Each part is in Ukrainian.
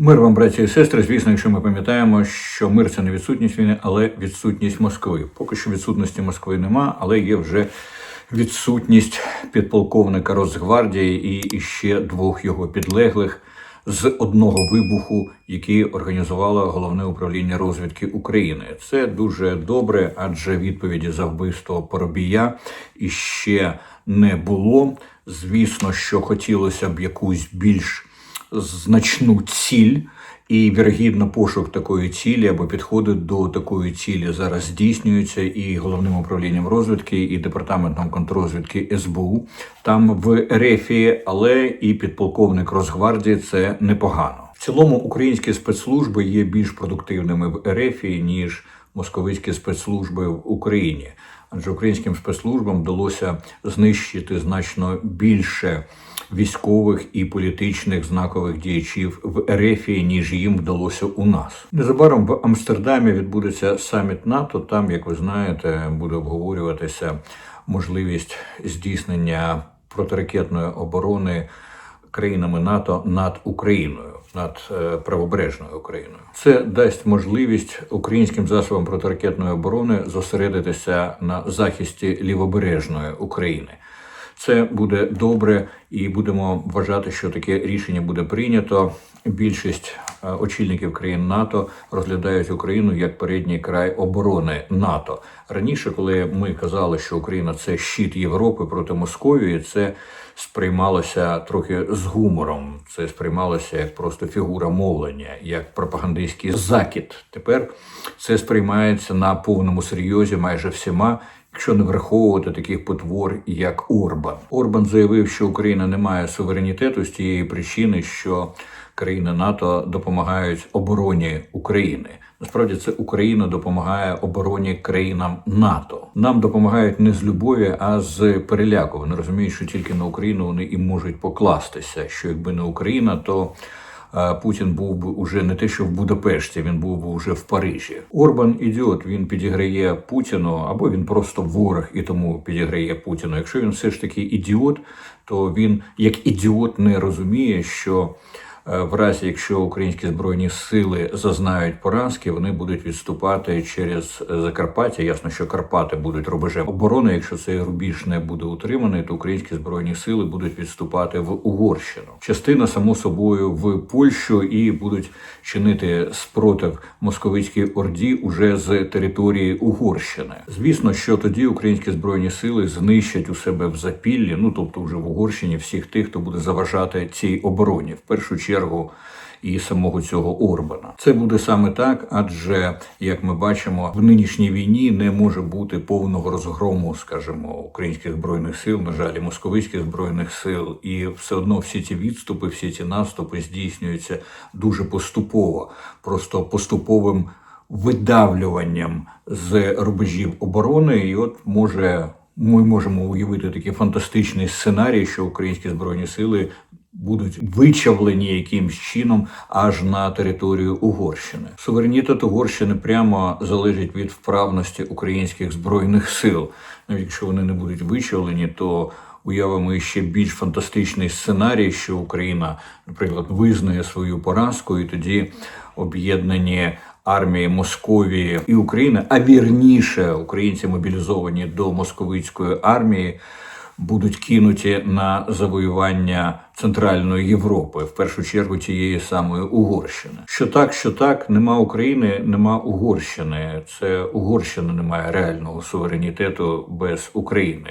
Мир вам, браті і сестри. Звісно, якщо ми пам'ятаємо, що мир це не відсутність війни, але відсутність Москви. Поки що відсутності Москви нема, але є вже відсутність підполковника Росгвардії і ще двох його підлеглих з одного вибуху, який організувало головне управління розвідки України. Це дуже добре, адже відповіді за вбивство Поробія іще не було. Звісно, що хотілося б якусь більш значну ціль, і вірогідно пошук такої цілі або підходи до такої цілі зараз здійснюються і головним управлінням розвідки, і департаментом контррозвідки СБУ там в Ерефії, але і підполковник Росгвардії це непогано. В цілому українські спецслужби є більш продуктивними в Ерефії, ніж московицькі спецслужби в Україні. Адже українським спецслужбам вдалося знищити значно більше військових і політичних знакових діячів в Ерефії, ніж їм вдалося у нас. Незабаром в Амстердамі відбудеться саміт НАТО. Там, як ви знаєте, буде обговорюватися можливість здійснення протиракетної оборони країнами НАТО над Україною, над е, правобережною Україною. Це дасть можливість українським засобам протиракетної оборони зосередитися на захисті лівобережної України. Це буде добре, і будемо вважати, що таке рішення буде прийнято. Більшість е, очільників країн НАТО розглядають Україну як передній край оборони НАТО. Раніше, коли ми казали, що Україна це щит Європи проти Московії, це сприймалося трохи з гумором. Це сприймалося як просто фігура мовлення, як пропагандистський закид. Тепер це сприймається на повному серйозі майже всіма. Якщо не враховувати таких потвор, як Орбан, Орбан заявив, що Україна не має суверенітету з тієї причини, що країни НАТО допомагають обороні України. Насправді це Україна допомагає обороні країнам НАТО. Нам допомагають не з любові, а з переляку. Вони розуміють, що тільки на Україну вони і можуть покластися. Що якби не Україна, то Путін був би уже не те, що в Будапешті, він був би уже в Парижі. Орбан ідіот, він підіграє Путіну, або він просто ворог і тому підіграє Путіну. Якщо він все ж таки ідіот, то він як ідіот не розуміє, що в разі, якщо українські збройні сили зазнають поразки, вони будуть відступати через Закарпаття. Ясно, що Карпати будуть рубежем оборони. Якщо цей рубіж не буде утриманий, то українські збройні сили будуть відступати в Угорщину. Частина само собою в Польщу і будуть чинити спротив московицькій орді уже з території Угорщини. Звісно, що тоді українські збройні сили знищать у себе в запіллі, ну тобто вже в Угорщині всіх тих, хто буде заважати цій обороні, в першу чергу. І самого цього Орбана це буде саме так, адже як ми бачимо, в нинішній війні не може бути повного розгрому, скажімо, українських збройних сил, на жаль, і збройних сил, і все одно всі ці відступи, всі ці наступи здійснюються дуже поступово, просто поступовим видавлюванням з рубежів оборони, і от може. Ми можемо уявити такий фантастичний сценарій, що українські збройні сили будуть вичавлені якимсь чином аж на територію Угорщини. Суверенітет Угорщини прямо залежить від вправності українських збройних сил. Навіть якщо вони не будуть вичавлені, то уявимо ще більш фантастичний сценарій, що Україна, наприклад, визнає свою поразку, і тоді об'єднані. Армії Московії і України, а вірніше українці мобілізовані до московицької армії, будуть кинуті на завоювання Центральної Європи, в першу чергу тієї самої Угорщини. Що так, що так, нема України, нема Угорщини. Це Угорщина не має реального суверенітету без України.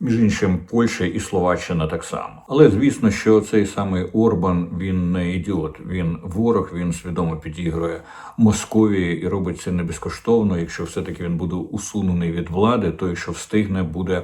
Між іншим, Польща і Словаччина так само. Але звісно, що цей самий Орбан він не ідіот, він ворог, він свідомо підігрує Московії і робить це не безкоштовно. Якщо все-таки він буде усунений від влади, той, що встигне, буде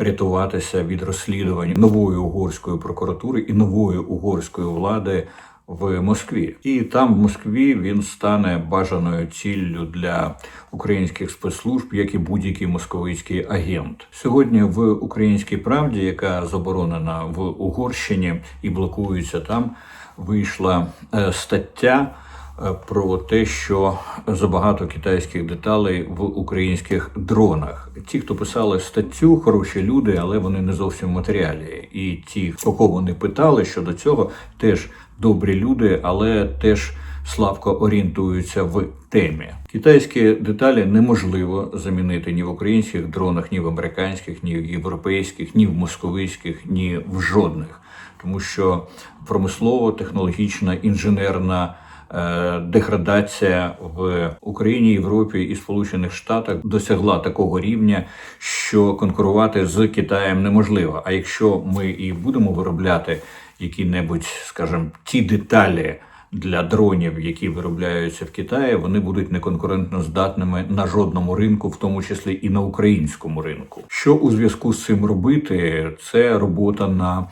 рятуватися від розслідувань нової угорської прокуратури і нової угорської влади в Москві, і там в Москві він стане бажаною ціллю для українських спецслужб, як і будь-який московицький агент. Сьогодні в українській правді, яка заборонена в Угорщині і блокується там, вийшла е, стаття. Е, про те, що забагато китайських деталей в українських дронах. Ті, хто писали статтю, хороші люди, але вони не зовсім матеріалі. І ті, кого вони питали щодо цього, теж добрі люди, але теж слабко орієнтуються в темі. Китайські деталі неможливо замінити ні в українських дронах, ні в американських, ні в європейських, ні в московицьких, ні в жодних, тому що промислово, технологічна, інженерна. Е, Деградація в Україні, Європі і Сполучених Штатах досягла такого рівня, що конкурувати з Китаєм неможливо. А якщо ми і будемо виробляти які-небудь, скажімо, ті деталі для дронів, які виробляються в Китаї, вони будуть неконкурентно здатними на жодному ринку, в тому числі і на українському ринку. Що у зв'язку з цим робити? Це робота на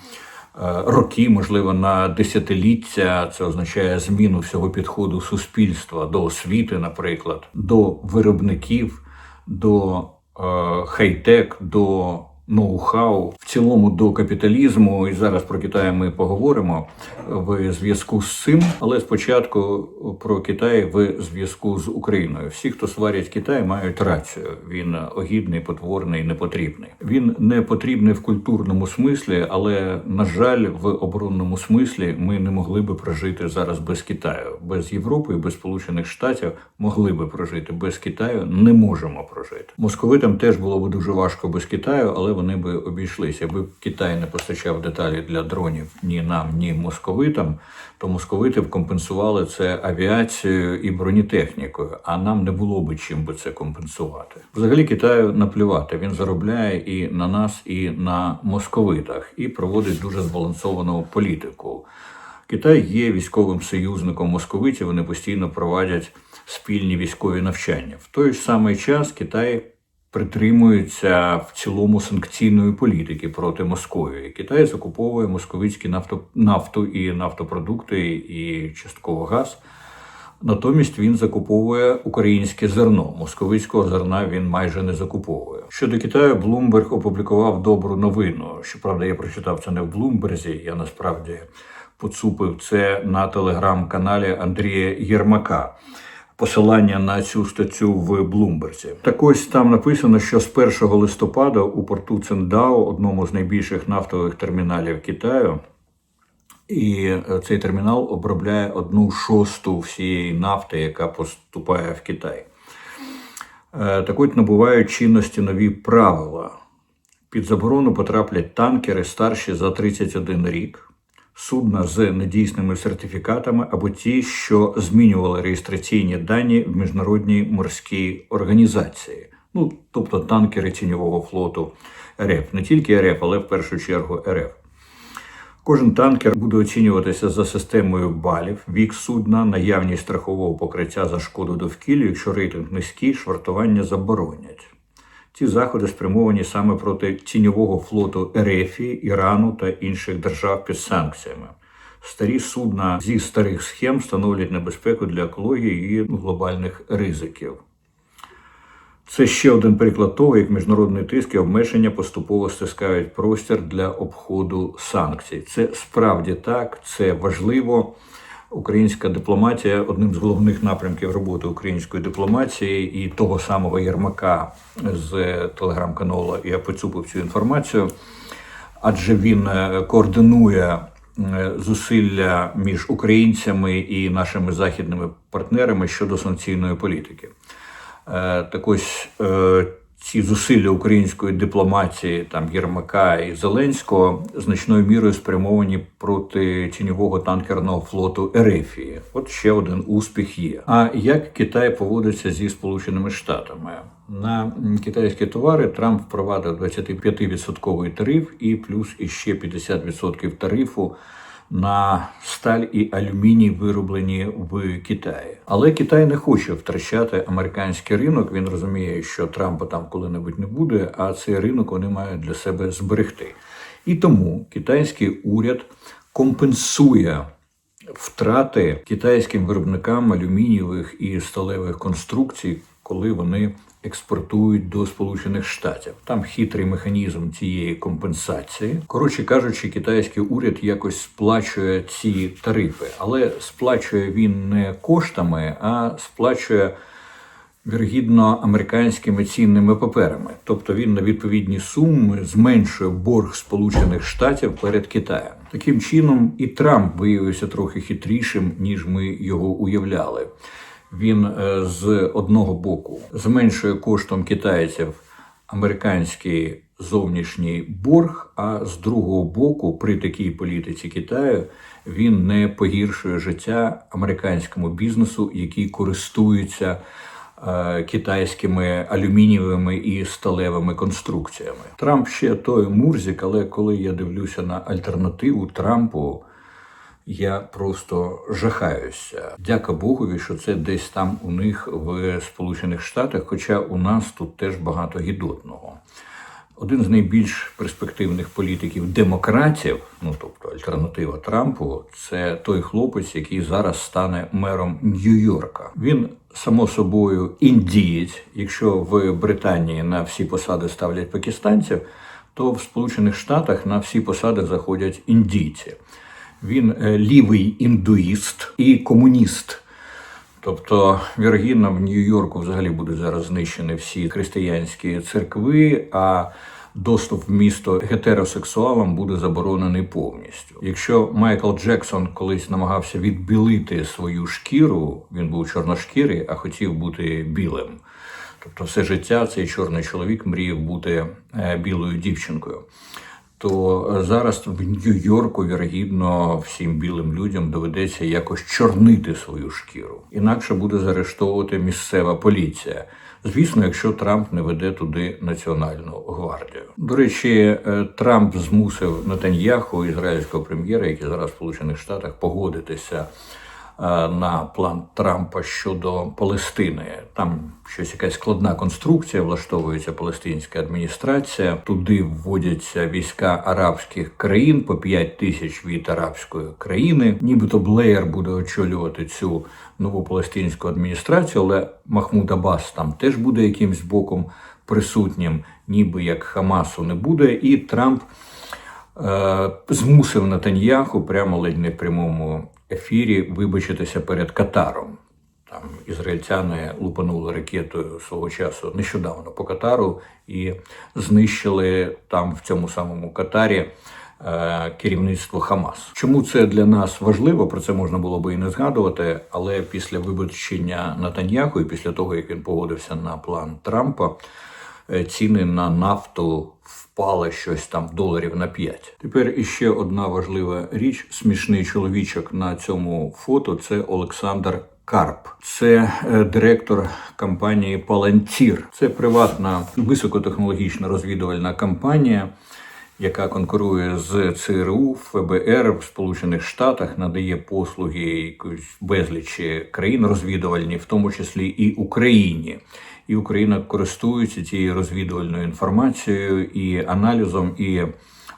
роки, можливо, на десятиліття. Це означає зміну всього підходу суспільства до освіти, наприклад, до виробників, до е, хай-тек, до ноу-хау, в цілому до капіталізму. І зараз про Китай ми поговоримо в зв'язку з цим. Але спочатку про Китай в зв'язку з Україною. Всі, хто сварять Китай, мають рацію. Він огідний, потворний, непотрібний. Він не потрібний в культурному смислі, але на жаль, в оборонному смислі ми не могли би прожити зараз без Китаю, без Європи, без Сполучених Штатів могли би прожити без Китаю. Не можемо прожити. Московитам теж було б дуже важко без Китаю, але вони би обійшлися. Якби Китай не постачав деталі для дронів ні нам, ні московитам, то московити б компенсували це авіацією і бронетехнікою, а нам не було би чим би це компенсувати. Взагалі Китаю наплювати. Він заробляє і на нас, і на московитах, і проводить дуже збалансовану політику. Китай є військовим союзником московитів. Вони постійно проводять спільні військові навчання. В той ж самий час Китай притримується в цілому санкційної політики проти Московії. Китай закуповує московицькі нафто, нафту і нафтопродукти, і частково газ. Натомість він закуповує українське зерно. Московицького зерна він майже не закуповує. Щодо Китаю, Блумберг опублікував добру новину. Щоправда, я прочитав це не в Блумберзі. Я насправді поцупив це на телеграм-каналі Андрія Єрмака. Посилання на цю статтю в Блумберзі. Так ось там написано, що з 1 листопада у порту Циндао, одному з найбільших нафтових терміналів Китаю, і е, цей термінал обробляє одну шосту всієї нафти, яка поступає в Китай. Е, Так от набувають чинності нові правила. Під заборону потраплять танкери старші за 31 рік, судна з недійсними сертифікатами або ті, що змінювали реєстраційні дані в міжнародній морській організації. Ну, тобто танкери тіньового флоту РФ, не тільки РФ, але в першу чергу РФ. Кожен танкер буде оцінюватися за системою балів, вік судна, наявність страхового покриття за шкоду довкіллю, якщо рейтинг низький, швартування заборонять. Ці заходи спрямовані саме проти тіньового флоту РФ, Ірану та інших держав під санкціями. Старі судна зі старих схем становлять небезпеку для екології і глобальних ризиків. Це ще один приклад того, як міжнародний тиск і обмеження поступово стискають простір для обходу санкцій. Це справді так, це важливо. Українська дипломатія одним з головних напрямків роботи української дипломатії і того самого Єрмака з телеграм-каналу я поцупив цю інформацію, адже він е, координує е, зусилля між українцями і нашими західними партнерами щодо санкційної політики. Е, Так ось ці зусилля української дипломатії, там Єрмака і Зеленського, значною мірою спрямовані проти тіньового танкерного флоту Ерефії. От ще один успіх є. А як Китай поводиться зі Сполученими Штатами? На китайські товари Трамп впровадив 25% тариф і плюс іще 50% тарифу на сталь і алюміній, вироблені в Китаї. Але Китай не хоче втрачати американський ринок. Він розуміє, що Трампа там коли-небудь не буде, а цей ринок вони мають для себе зберегти. І тому китайський уряд компенсує втрати китайським виробникам алюмінієвих і сталевих конструкцій. коли вони експортують до Сполучених Штатів. Там хитрий механізм цієї компенсації. Коротше кажучи, китайський уряд якось сплачує ці тарифи, але сплачує він не коштами, а сплачує. Віргідно американськими цінними паперами, тобто він на відповідні суми зменшує борг Сполучених Штатів перед Китаєм. Таким чином, і Трамп виявився трохи хитрішим, ніж ми його уявляли. Він е, з одного боку зменшує коштом китайців американський зовнішній борг, а з другого боку, при такій політиці Китаю, він не погіршує життя американському бізнесу, який користується е, китайськими алюмінієвими і сталевими конструкціями. Трамп ще той Мурзік, але коли я дивлюся на альтернативу Трампу. Я просто жахаюся. Дяка Богові, що це десь там у них в Сполучених Штатах, хоча у нас тут теж багато гідотного. Один з найбільш перспективних політиків демократів, ну тобто альтернатива Трампу, це той хлопець, який зараз стане мером Нью-Йорка. Він само собою індієць. Якщо в Британії на всі посади ставлять пакистанців, то в Сполучених Штатах на всі посади заходять індійці. Він е, лівий індуїст і комуніст. Тобто, вірогідно, в Нью-Йорку взагалі будуть зараз знищені всі християнські церкви, а доступ в місто гетеросексуалам буде заборонений повністю. Якщо Майкл Джексон колись намагався відбілити свою шкіру, він був чорношкірий, а хотів бути білим. Тобто, все життя цей чорний чоловік мріяв бути е, білою дівчинкою то зараз в Нью-Йорку, вірогідно, всім білим людям доведеться якось чорнити свою шкіру. Інакше буде заарештовувати місцева поліція. Звісно, якщо Трамп не веде туди національну гвардію. До речі, е, Трамп змусив Нетаньяху, ізраїльського прем'єра, який зараз в Сполучених Штатах, погодитися. Е, на план Трампа щодо Палестини. Там щось якась складна конструкція, влаштовується палестинська адміністрація. Туди вводяться війська арабських країн по 5 тисяч від арабської країни. Нібито Блеєр буде очолювати цю нову палестинську адміністрацію, але Махмуд Аббас там теж буде якимсь боком присутнім, ніби як Хамасу не буде, і Трамп. Е, змусив Натаньяху прямо ледь не прямому ефірі вибачитися перед Катаром. Там ізраїльтяни лупанули ракетою свого часу нещодавно по Катару і знищили там в цьому самому Катарі е, керівництво Хамас. Чому це для нас важливо? Про це можна було би і не згадувати. Але після вибачення Натаньяху і після того як він погодився на план Трампа, е, ціни на нафту впали щось там доларів на 5. Тепер іще одна важлива річ: смішний чоловічок на цьому фото це Олександр. Карп це е, директор компанії Палантір. Це приватна високотехнологічна розвідувальна компанія, яка конкурує з ЦРУ, ФБР в Сполучених Штатах, надає послуги якоїсь безлічі країн розвідувальні, в тому числі і Україні і Україна користується цією розвідувальною інформацією і аналізом і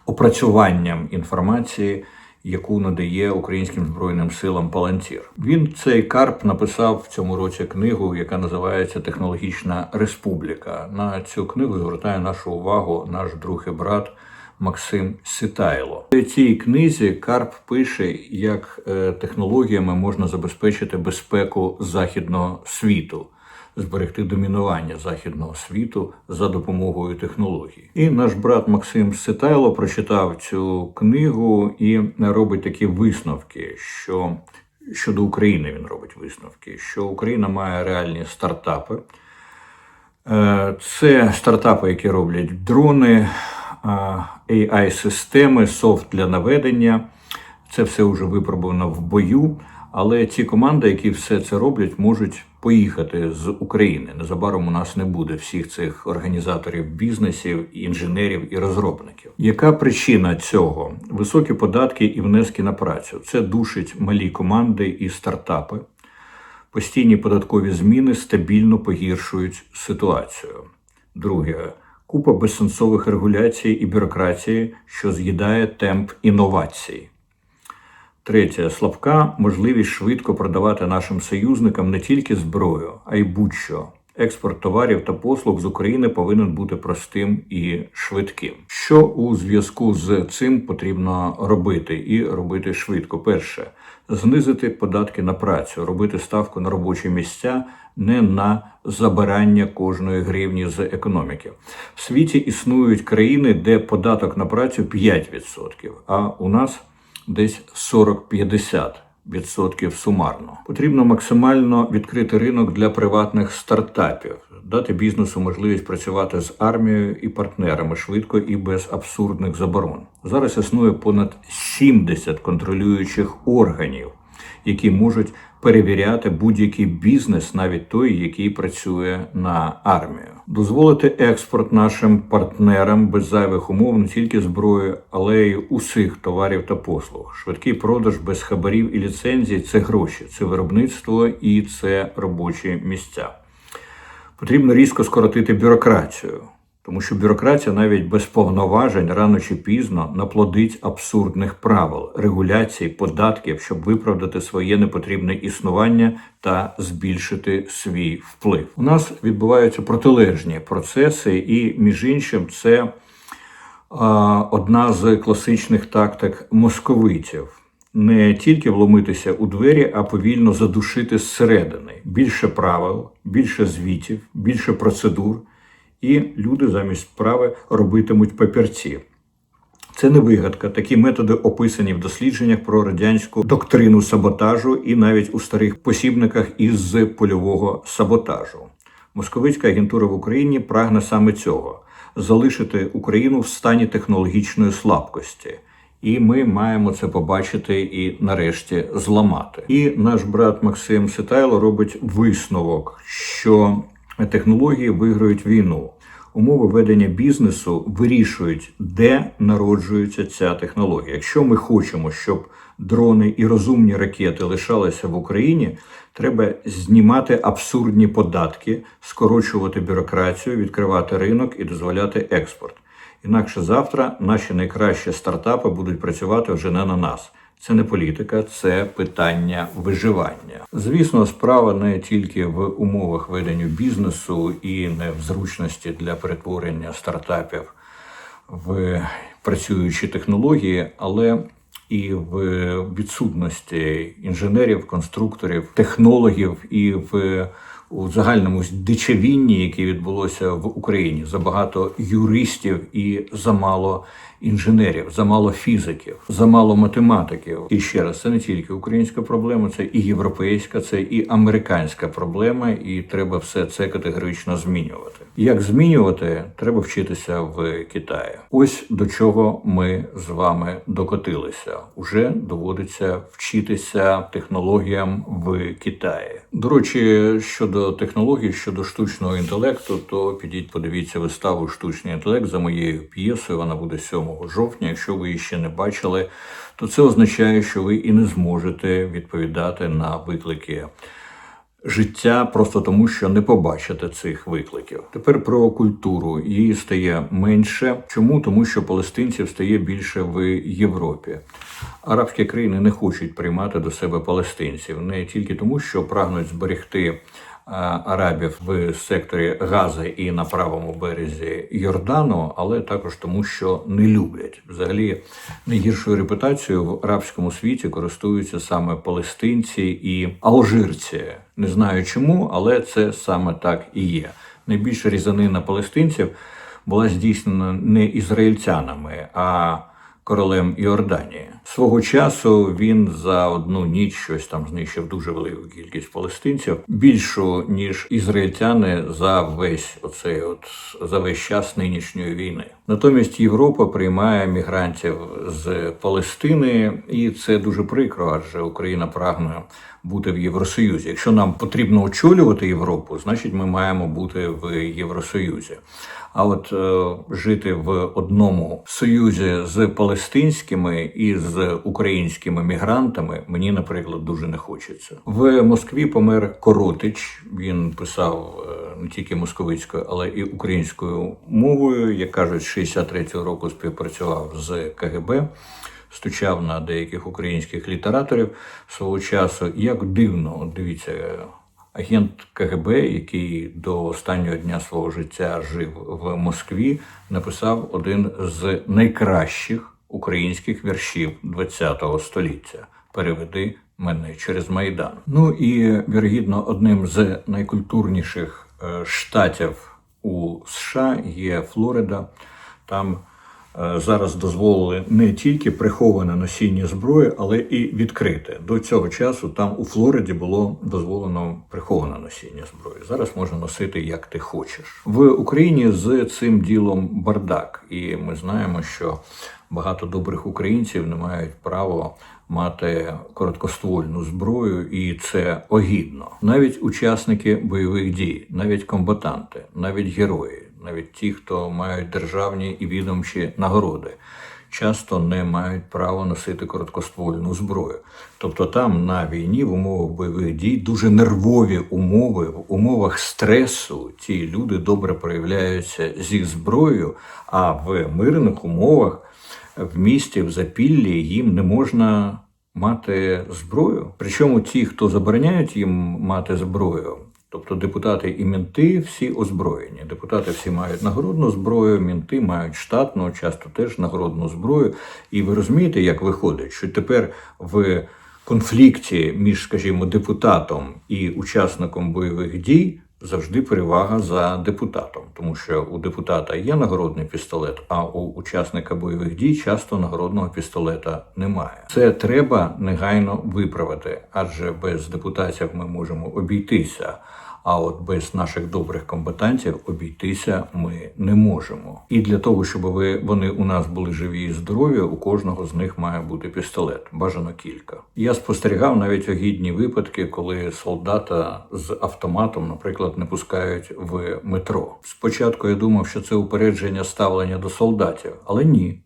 опрацюванням інформації. Яку надає українським збройним силам Палантір. Він цей Карп написав в цьому році книгу, яка називається Технологічна Республіка. На цю книгу звертає нашу увагу наш друг брат Максим Ситайло. В цій книзі Карп пише, як е, технологіями можна забезпечити безпеку західного світу зберегти домінування західного світу за допомогою технологій. І наш брат Максим Ситайло прочитав цю книгу і робить такі висновки, що щодо України він робить висновки, що Україна має реальні стартапи. Е, це стартапи, які роблять дрони, AI-системи, софт для наведення. Це все вже випробовано в бою. Але ці команди, які все це роблять, можуть поїхати з України. Незабаром у нас не буде всіх цих організаторів бізнесів, інженерів і розробників. Яка причина цього? Високі податки і внески на працю. Це душить малі команди і стартапи. Постійні податкові зміни стабільно погіршують ситуацію. Друге купа безсенсових регуляцій і бюрократії, що з'їдає темп інновацій. Третє слабка можливість швидко продавати нашим союзникам не тільки зброю, а й будь-що. Експорт товарів та послуг з України повинен бути простим і швидким. Що у зв'язку з цим потрібно робити і робити швидко? Перше, знизити податки на працю, робити ставку на робочі місця, не на забирання кожної гривні з економіки. В світі існують країни, де податок на працю 5%, а у нас десь 40-50%. Відсотків сумарно потрібно максимально відкрити ринок для приватних стартапів, дати бізнесу можливість працювати з армією і партнерами швидко і без абсурдних заборон. Зараз існує понад 70 контролюючих органів, які можуть перевіряти будь-який бізнес, навіть той, який працює на армію, дозволити експорт нашим партнерам без зайвих умов не тільки зброї, але й усіх товарів та послуг. Швидкий продаж без хабарів і ліцензій це гроші, це виробництво і це робочі місця. Потрібно різко скоротити бюрократію, тому що бюрократія навіть без повноважень рано чи пізно наплодить абсурдних правил, регуляцій, податків, щоб виправдати своє непотрібне існування та збільшити свій вплив. У нас відбуваються протилежні процеси, і між іншим, це одна з класичних тактик московитів. Не тільки вломитися у двері, а повільно задушити зсередини. Більше правил, більше звітів, більше процедур, і люди замість справи робитимуть папірці. Це не вигадка. Такі методи описані в дослідженнях про радянську доктрину саботажу і навіть у старих посібниках із польового саботажу. Московицька агентура в Україні прагне саме цього залишити Україну в стані технологічної слабкості. І ми маємо це побачити і нарешті зламати. І наш брат Максим Ситайло робить висновок, що технології виграють війну. Умови ведення бізнесу вирішують, де народжується ця технологія. Якщо ми хочемо, щоб дрони і розумні ракети лишалися в Україні, треба знімати абсурдні податки, скорочувати бюрократію, відкривати ринок і дозволяти експорт. Інакше завтра наші найкращі стартапи будуть працювати вже не на нас. Це не політика, це питання виживання. Звісно, справа не тільки в умовах ведення бізнесу і не в зручності для перетворення стартапів в працюючі технології, але і в відсутності інженерів, конструкторів, технологів і в у загальному дичавінні, яке відбулося в Україні, забагато юристів і замало інженерів, замало фізиків, замало математиків. І ще раз, це не тільки українська проблема, це і європейська, це і американська проблема, і треба все це категорично змінювати. Як змінювати, треба вчитися в Китаї. Ось до чого ми з вами докотилися. Уже доводиться вчитися технологіям в Китаї. До речі, щодо технологій, щодо штучного інтелекту, то підіть, подивіться виставу Штучний інтелект за моєю п'єсою. Вона буде 7 жовтня. Якщо ви її ще не бачили, то це означає, що ви і не зможете відповідати на виклики життя просто тому, що не побачите цих викликів. Тепер про культуру її стає менше. Чому? Тому що палестинців стає більше в Європі. Арабські країни не хочуть приймати до себе палестинців не тільки тому, що прагнуть зберегти. Арабів в секторі Гази і на правому березі Йордану, але також тому, що не люблять. Взагалі найгіршою репутацією в арабському світі користуються саме палестинці і алжирці. Не знаю чому, але це саме так і є. Найбільша різанина палестинців була здійснена не ізраїльтянами, а королем Іорданії. Свого часу він за одну ніч щось там знищив дуже велику кількість палестинців, більшу ніж ізраїльтяни за весь оцей от за весь час нинішньої війни. Натомість Європа приймає мігрантів з Палестини, і це дуже прикро, адже Україна прагне бути в Євросоюзі. Якщо нам потрібно очолювати Європу, значить ми маємо бути в Євросоюзі. А от е, жити в одному союзі з палестинськими і з українськими мігрантами мені, наприклад, дуже не хочеться. В Москві помер Коротич. Він писав е, не тільки московицькою, але і українською мовою. Як кажуть, 63-го року співпрацював з КГБ. Стучав на деяких українських літераторів свого часу. Як дивно, дивіться, агент КГБ, який до останнього дня свого життя жив в Москві, написав один з найкращих українських віршів ХХ століття. Переведи мене через Майдан. Ну і вірогідно, одним з найкультурніших е, штатів у США є Флорида. Там е, зараз дозволили не тільки приховане носіння зброї, але і відкрите. До цього часу там у Флориді було дозволено приховане носіння зброї. Зараз можна носити як ти хочеш. В Україні з цим ділом бардак, і ми знаємо, що багато добрих українців не мають права мати короткоствольну зброю, і це огідно. Навіть учасники бойових дій, навіть комбатанти, навіть герої, навіть ті, хто мають державні і відомчі нагороди. Часто не мають права носити короткоствольну зброю. Тобто там на війні в умовах бойових дій дуже нервові умови, в умовах стресу ці люди добре проявляються зі зброєю, а в мирних умовах в місті, в запіллі їм не можна мати зброю. Причому ті, хто забороняють їм мати зброю, тобто депутати і мінти, всі озброєні. Депутати всі мають нагородну зброю, мінти мають штатну, часто теж нагородну зброю. І ви розумієте, як виходить, що тепер в конфлікті між, скажімо, депутатом і учасником бойових дій завжди перевага за депутатом, тому що у депутата є нагородний пістолет, а у учасника бойових дій часто нагородного пістолета немає. Це треба негайно виправити, адже без депутатів ми можемо обійтися. А от без наших добрих комбатантів обійтися ми не можемо. І для того, щоб ви вони у нас були живі і здорові, у кожного з них має бути пістолет, бажано кілька. Я спостерігав навіть огідні випадки, коли солдата з автоматом, наприклад, не пускають в метро. Спочатку я думав, що це упередження ставлення до солдатів, але ні.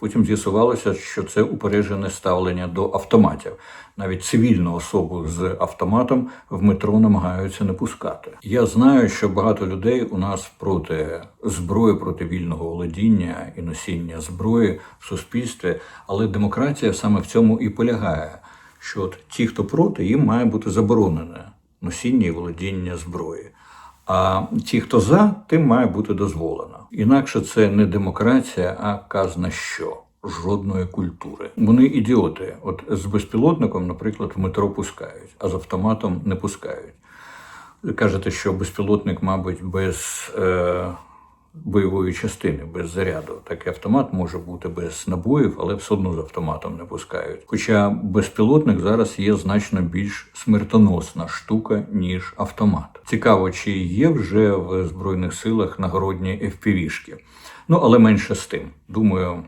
Потім з'ясувалося, що це упереджене ставлення до автоматів. Навіть цивільну особу з автоматом в метро намагаються не пускати. Я знаю, що багато людей у нас проти зброї, проти вільного володіння і носіння зброї в суспільстві, але демократія саме в цьому і полягає, що от ті, хто проти, їм має бути заборонене носіння і володіння зброї. А ті, хто за, тим має бути дозволено. Інакше це не демократія, а казна що. Жодної культури. Вони ідіоти. От з безпілотником, наприклад, в метро пускають, а з автоматом не пускають. Кажете, що безпілотник, мабуть, без е, бойової частини, без заряду. Такий автомат може бути без набоїв, але все одно з автоматом не пускають. Хоча безпілотник зараз є значно більш смертоносна штука, ніж автомат. Цікаво, чи є вже в Збройних силах нагородні FPV-шки. Ну, але менше з тим. Думаю,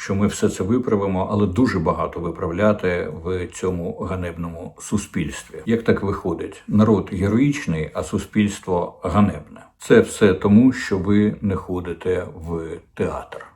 що ми все це виправимо, але дуже багато виправляти в цьому ганебному суспільстві. Як так виходить? Народ героїчний, а суспільство ганебне. Це все тому, що ви не ходите в театр.